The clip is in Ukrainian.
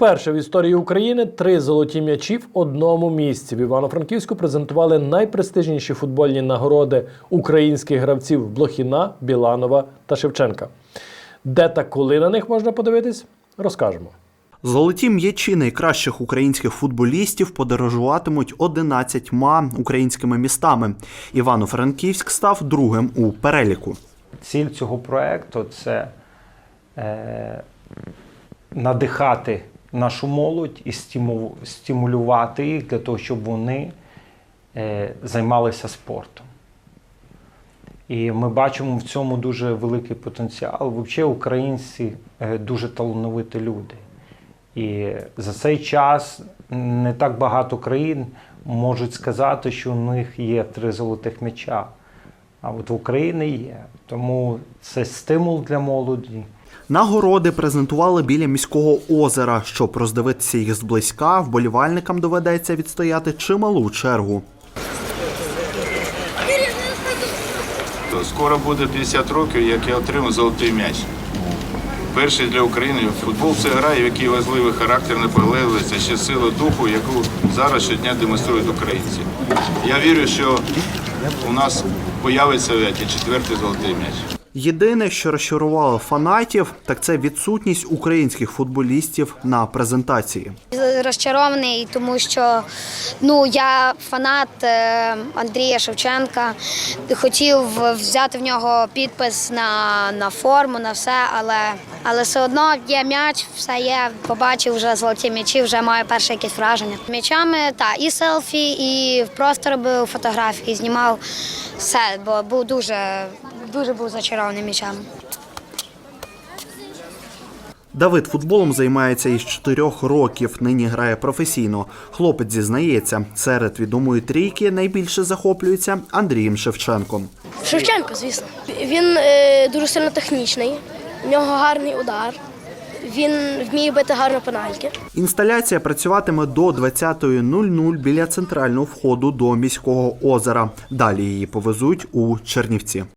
Вперше в історії України три золоті м'ячі в одному місці. В Івано-Франківську презентували найпрестижніші футбольні нагороди українських гравців Блохіна, Біланова та Шевченка. Де та коли на них можна подивитись, розкажемо. Золоті м'ячі найкращих українських футболістів подорожуватимуть 11 українськими містами. Івано-Франківськ став другим у переліку. Ціль цього проекту це е, надихати нашу молодь і стимулювати їх для того, щоб вони е, займалися спортом. І ми бачимо в цьому дуже великий потенціал. Взагалі, українці е, дуже талановиті люди. І за цей час не так багато країн можуть сказати, що у них є три золотих м'яча. А от в Україні є. Тому це стимул для молоді. Нагороди презентували біля міського озера. Щоб роздивитися їх зблизька, вболівальникам доведеться відстояти чималу чергу. Скоро буде 50 років, як я отримав золотий м'яч. Перший для України футбол це гра, в якій важливий характер, наполегливість, а ще сила духу, яку зараз щодня демонструють українці. Я вірю, що у нас появиться четвертий золотий м'яч. Єдине, що розчарувало фанатів, так це відсутність українських футболістів на презентації. розчарований, тому що ну я фанат е, Андрія Шевченка. Хотів взяти в нього підпис на, на форму, на все, але, але все одно є м'яч, все є. Побачив вже золоті м'ячі, вже маю перше якесь враження. М'ячами та і селфі, і просто робив фотографії, знімав все, бо був дуже, дуже був зачарований м'ячами. Давид футболом займається із чотирьох років. Нині грає професійно. Хлопець зізнається, серед відомої трійки найбільше захоплюється Андрієм Шевченком. Шевченко, звісно. Він е, дуже сильно технічний, в нього гарний удар, він вміє бити гарно пенальки. Інсталяція працюватиме до 20.00 біля центрального входу до міського озера. Далі її повезуть у Чернівці.